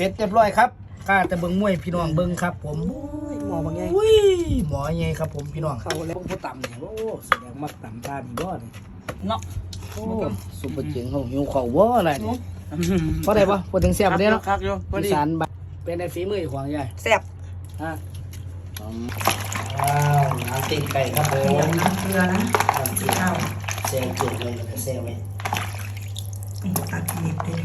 สร็จเรียบร้อยครับข้าแต่เบิ่งมวยพี่น้องเบิ่งครับ ผมหมอบางไงอุ้ยหมอไงครับ ผมพี่น้องเขาแล้วพวกผู้ต่ำเนี่ยโอ้แสดงมาต่ำตาดีบ่เนี่ยเนาะโอ้สุปเปอร์เจ๋งของหิวเขาบ่อะไรเนี่ยเพราะอะไรปะพอถึงเสียบเนี่ยเนาะคักอยู่พออีดีสานบ้านเป็นในฝีมือของยายแซ่บฮะว้าวน้ำตีนไก่ครับผมน้ำเกลือนะน้ำตีนข้าวแซงจุดเลยแล้วก็แซงไว้นี่ตัดเล็บเลย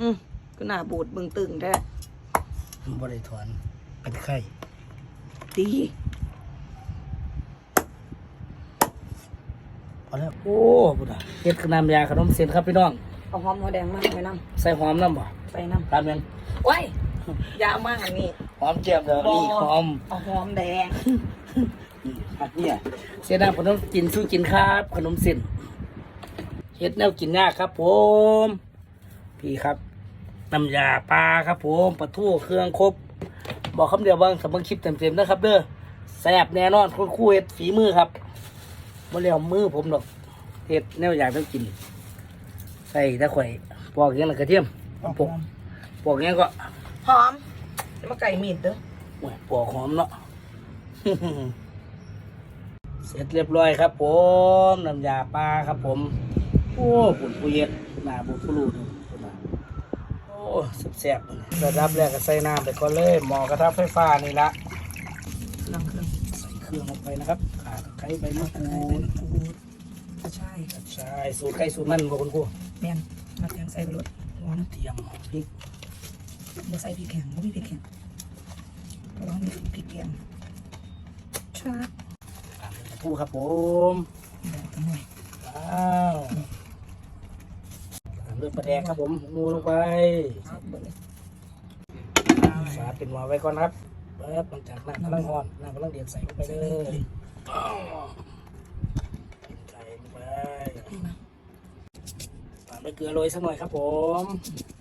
อืมก็น่าบูดบึงตึงแท้บริถอนเป็นไข่ดีพอแล้วโอ้บุดาเฮ็ดขนำยาขนมเส้นครับพี่น้องเอาหอมหัวแดงมาไว้น้ใส่หอมน้ำบ่ำใส่น้ตามนั้นำโอ้ยอยาเอามาอันนี้หอมเจียมเด้อนี่หอมเอาหอมแดงนี่ผักเนี่ยเสียดายขนมกินสู้กินครับ ขนมเส้นเฮ็ดแนวกินยากครับ ผม พี่ครับ น้ำยาปลาครับผมปลาทูเครื่องครบ บอกคำเดียวเบางสำบังคลิปเต็มๆนะครับเด้อแซ่บแน่นอนคุณครูเฮ็ดฝีมือครับบ่เรียวมือผมดอกเฮ็ดแนวอยากต้องกิน ใส่ตะไคร่ปอกอย่างนั้นกระเทียมปอกปอกอย่างนั้นก็หอมมาไก่มีดเด้อโอ้ยปอกหอมเนาะเสร็จเรียบร้อยครับ ผมน้ำยาปลาครับ ผม โอ้ปุ่นผู้เย็ดหน้าบุญผู้รู้ดูพุ่นน่ะโอ้ แซ่บๆเลยระดับแรกก็ใส่น้ำไปก่อนเลยหม้อกระทะไฟฟ้านี่ละเครื่องเครื่องใส่เครื่องลงไปนะครับขาตะไคร้ใบมะกรูดใช่ใช่สูตรใครสูตรมันบ่คุณครูแมนมาแทงใส่ไปรถหอมเตรียมพริกบ่ใส่พริกแข็งบ่มีพริกแข็งเพราะว่ามีพริกแกงชาตามด้วยผู้ครับผมแบบทั้งหมดว้าว ตามด้วยปลาแดกครับผมงูลงไปเบิดเลยฝาเป็นหม้อไว้ก่อนนะครับเปิดหลังจากน้ำกำลังร้อนน้ำกำลังเดือดใส่ลงไปเลยอ้าวใส่ลงไปนี่นะตามด้วยเกลือโรยสักหน่อยครับผม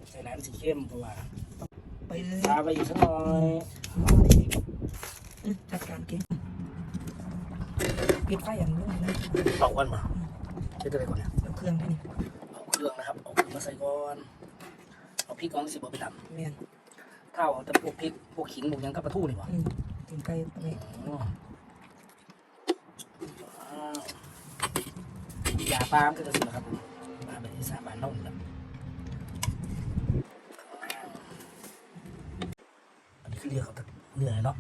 ใส่น้ำสีเข้มเพราะว่าไปเลยตามไปอีกสักหน่อยอืมจัดการเก่งปิดไฟอย่างนี้นะเอากันมาใช้ตัวไหนก่อนเนี่ยเดี๋ยวเครื่องที่นี่ มาใส่ก่อนเอาพริกก่อนสิบเอาไปตแมนำถ้าเอาแต่พวกพริกพวกขิงพวกหยังกับปลาทูนี่หว่าอืมถึงไก่ไปเลยอ๋อว้าวยาปลามก็จะสินะครับผมปลาเป็นที่สาบานเท่านั้นอันนี้คือเรียกเขาแต่เนื้อเนาะ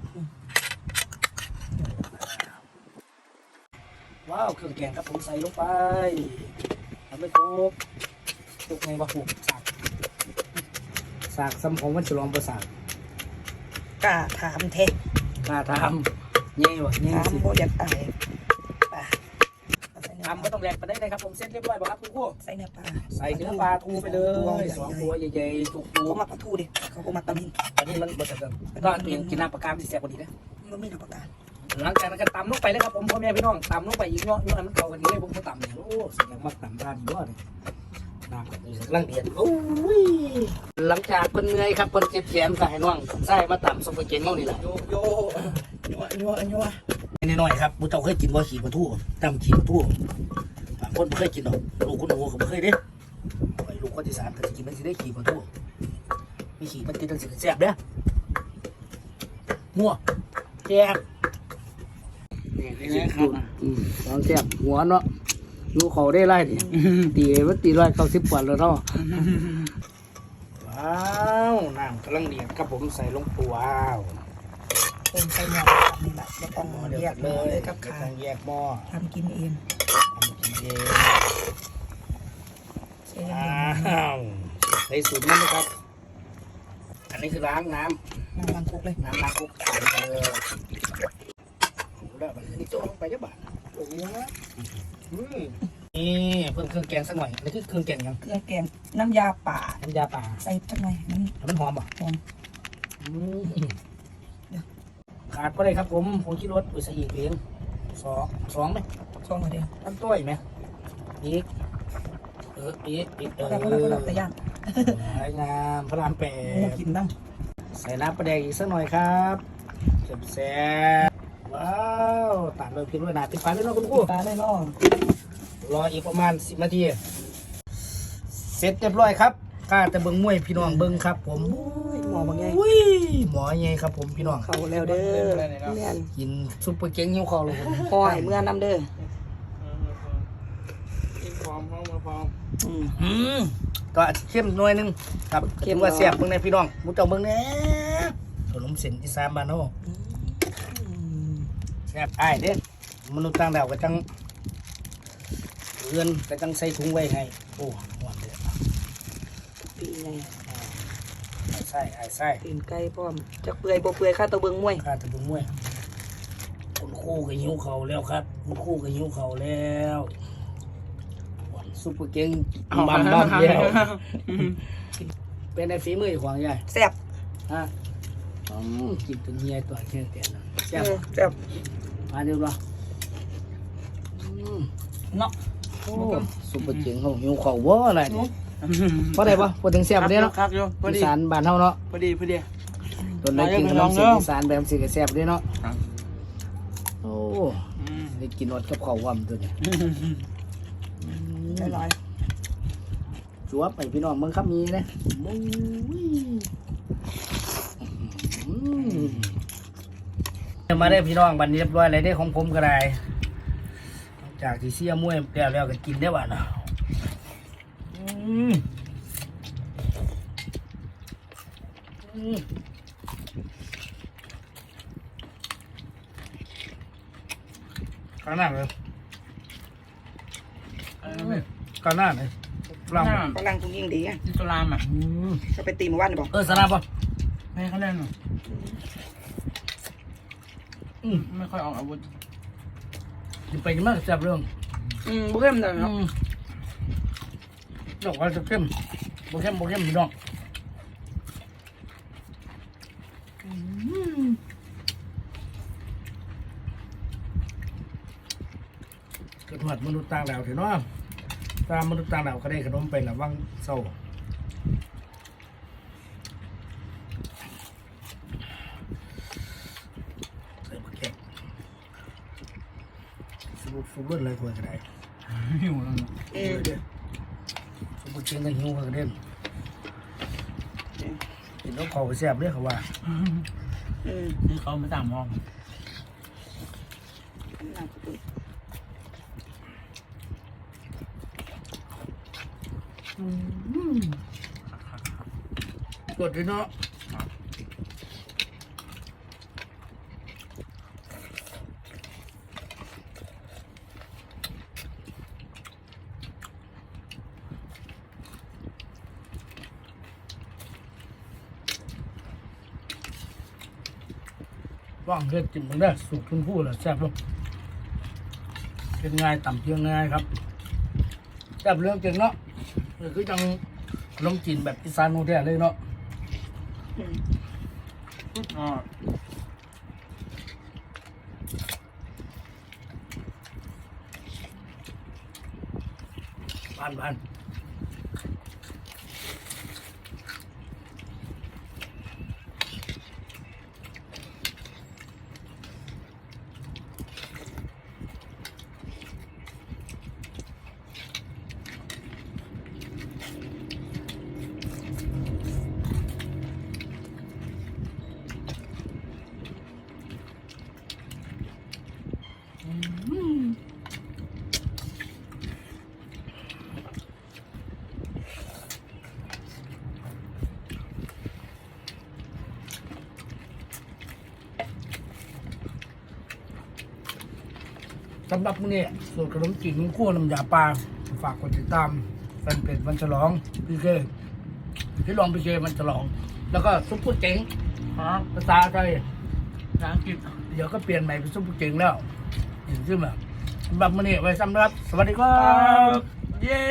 ว้าวเครื่องแกงครับผมใส่ลงไปทำไม่ครบ ตกไงวะผูกสากสากซ้ำของวันฉลองประสาทกล้าถามเทกล้าทำเย่วะเย่ถามสิโบอยากตายปลาเอาใส่เนื้อทำก็ต้องแรงไปได้เลยครับผมเซ็ตเรียบร้อยป่ะครับคุณครูใส่เนื้อปลาใส่เนื้อปลาทูไปเลยสองตัวใหญ่ๆจุกเขามาปลาทูดิเขาก็มาตำมินๆอันนี้มันบดกันก็เปลี่ยนกินน้ำปลากรามที่แซ่บกว่านี้นะ มันไม่รับประกันหลังจากนั้นก็ตำลงไปเลยครับผมพ่อแม่พี่น้องตำลงไปอีกเนาะเนาะมันเข้ากันนี้เลยผมก็ตำเนี่ยโอ้แสดงว่าตำทานดีด้วย น้ำกับนี่กำลังเดือดโอ้ยหลังจากคนเหนื่อยครับคนเจ็บแขนก็ให้น้องใส่มาต่ำสมบูรณ์เก่งเมานี่แหละโยโย่ยัวยัวยัวนิดหน่อยครับบุเจ้าเคยกินบ่ขี่ปลาทูตำขี่ปลาทูบางคนไม่เคยกินหรอกลูกคุณโอ้เขาไม่เคยเด้ไอ้ลูกคนที่สามก็จะกินมันสิได้ขี่ปลาทูมีขี่มันติดตั้งสิแซ่บเด้อมั่วแซ่บนี่นะครับอืมลองแซ่บหัวเนาะ ลูกเขาได้ไล่ดิตีมันตีร้อยเก้าสิบกว่าแล้วเนาะว้าวน้ำกำลังเดือดครับผมใส่ลงไปว้าวเป็นใส่หม้อนี่แหละแล้วก็หม้อแยเดียวกกันหเลม้อยเลยกับไม่ขาต้องแยกหม้อทำกินเองทำกินเองใส่อ้เย็นาวในสูตรนั้นนะครับ อันนี้คือล้างน้ๆน้ำบางคุกเลยำน้ำล้างคุกใส่ไปเลยโอ้โหแล้วมันนี่โจ้ลงไปจะบาทโอ้โหอืม นี่เพิ่มเครื่องแกงสักหน่อยอันนี้คือเครื่องแกงยังเครื่องแกงน้ำยาป่า น้ำยาป่าใส่จักหน่อยนั่นแล้วมันหอมป่ะหอมอืมขาดก็ได้ครับผมผมคิดรสอุยใส่อีกเพียงสองสองไหมช่องมาเดียวตั้งต้อยไหมอีกเอออีกอีกเออแต่ก็แล้วก็แต่ย่างสวยงามพระรามแปหมูดกินน้ใส่น้ำปลาแดกอีกสักหน่อยครับำแซ่บๆว้าว ตามเลยพิมพ์ไว้หนาติดฟ้าเลยเนาะคุณครูปลาได้ล่อรออีกประมาณสิบนาทีเสร็จเรียบร้อยครับข้าแต่เบิ้งมวยพี่น้องเบิ้งครับ ผมหมอบางไงอุ้ยหมอไงครับ ผมพี่น้องเขาแล้วเด้อเมียนกินซุปเปอร์เก่งหิวคอเลยผมคอยเมื่อนำเด้อกินพร้อมห้องมาพร้อมอืมอืมก็เข้มหน่อยหนึงครับเข้เข้มมว่าเหรอแซ่บเบิ้งในพี่น้องมุ้เจ้าเบิ้งแหน่ขนมเส้นอีสานบ้านเฮาอืมแซ่บอ้ายเด้มนุษย์ต่างดาวก็จังเรือนก็จังใส่ถุงไว้ให้โอ้หวานเด้อปีไงไอ้ไส้ไอ้ไส้ตีนไก่พร้อมจักเปื่อยบ่เปื่อยข้าตัวเบิ่งมวยข้าแต่เบิ้งมวยคุณครูก็หิวเขาวแล้วครับ คุณครูก็หิวเขาวแล้วหวานซุปเปอร์เก่งบัมบัมแล้วเป็นในฝีมือของยายแซ่บฮะอืมกินเป็นเมียตัวแค่แต่นั้นแซ่เอบอบ่แซ่บ มาเดี๋ยวรออืมเนาะโอ้ซุปเปอร์เจ๋งเขาหิวข้าวบ่อะไรนี่พอได้ปะพอถึงแซ่บบ่ได้เนาะครับโยพออีดีสานบ้านเฮาเนาะพอดีพอดีตอนได้กินขนมเส้นอีสานแบบสิก็แซ่บเด้เนาะครับโอ้อืมได้กินอดกับข้าวหวานตัวนี้หลายจวบไปพี่น้องเบิ่งครับมีนะ มุ้ยอืมมาได้พี่น้องบัดนี้เรียบร้อยเลยได้ของผมก็ได้หลังจากที่เสียมวยแล้วแล้วก็กินได้บ่เนาะอืมอืมข้างหน้าเลยอะไรนะแม่ข้างหน้าเลยลองหน้าๆฝรั่งกุ้งยิงดีอะอิสลามอะอืมเขาไปตีเมื่อวานนี่บ่เออสนาบป่ะไม่เขาเล่นหรอก อืมไม่ค่อยออกอาวุธกินไปกินมากแซ่บเรื่องอืมบ่เข้มเลยอืเนาะมดอกว่าจะเข้มบ่เข้มบ่เข้มพี่น้องอืมกระถวดมนุษย์ต่างดาวเถอะเนาะตามมนุษย์ต่างดาวก็ได้ขนมไปละวังเศร้าใส่บักแกะ สูบสูบเลือดเลยควรจะได้หิวแล้วนะอืมสูบบักเชียงกันหิวกันเด่นเห็นแล้วเขาไปแซ่บเรียกเขาว่าอืมนี่เขาไม่ต่างมองกดเลยเนาะ ว่างเฮ็ดกินมันได้สุกทุนผู้ละแซ่บลงเป็นง่ายต่ำเพียงง่ายครับแซ่บเรื่องจริงเนาะคือจังขนมจีนแบบอีสานโนแท้เลยเนาะอืมอ๋อบ้านบ้าน สำหรับมื้อนี้สูตรขนมจีนกุ้งคั่วน้ำยาปลาฝากกดติดตามแฟนเพจวันฉลองพี่เคพี่ลองพี่เควันฉลอง แล้วก็ซุปเปอร์เจ๋งครับภาษาไทยภาษาอังกฤษเดี๋ยวก็เปลี่ยนใหม่เป็นซุปเปอร์เจ๋งแล้ว เห็นใช่ไหมสำหรับมื้อนี้ไว้สำหรับ สวัสดีครับ เย้